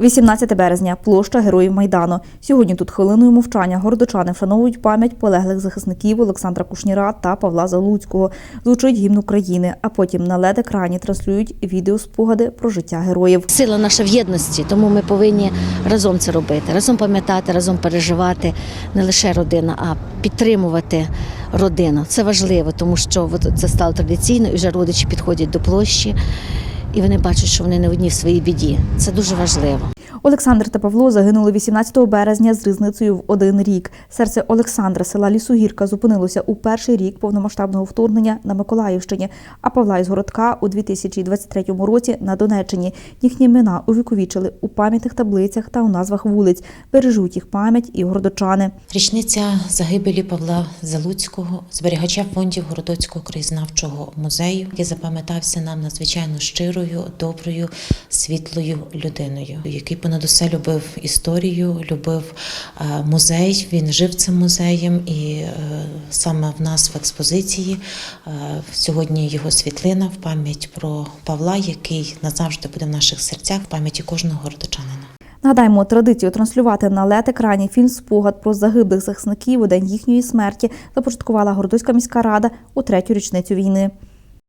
18 березня, площа Героїв Майдану. Сьогодні тут хвилиною мовчання городочани вшановують пам'ять полеглих захисників Олександра Кушніра та Павла Залуцького. Звучить гімн України, а потім на led екрані транслюють відеоспогади про життя героїв. Сила наша в єдності, тому ми повинні разом це робити, разом пам'ятати, разом переживати не лише родина, а підтримувати родину. Це важливо, тому що це стало традиційно, і вже родичі підходять до площі, і вони бачать, що вони не одні в своїй біді. Це дуже важливо. Олександр та Павло загинули 18 березня з різницею в один рік. Серце Олександра села Лісогірка зупинилося у перший рік повномасштабного вторгнення на Миколаївщині, а Павла із городка у 2023 році на Донеччині. Їхні імена увіковічили у пам'ятних таблицях та у назвах вулиць. Бережуть їх пам'ять і городочани. Річниця загибелі Павла Залуцького, зберігача фондів Городоцького краєзнавчого музею, який запам'ятався нам надзвичайно щирою, доброю, світлою людиною, який понад усе любив історію, любив е, музей. Він жив цим музеєм, і е, саме в нас в експозиції е, сьогодні його світлина в пам'ять про Павла, який назавжди буде в наших серцях, в пам'яті кожного городочанина. Нагадаємо, традицію транслювати на led екрані фільм Спогад про загиблих захисників у день їхньої смерті започаткувала Городоцька міська рада у третю річницю війни.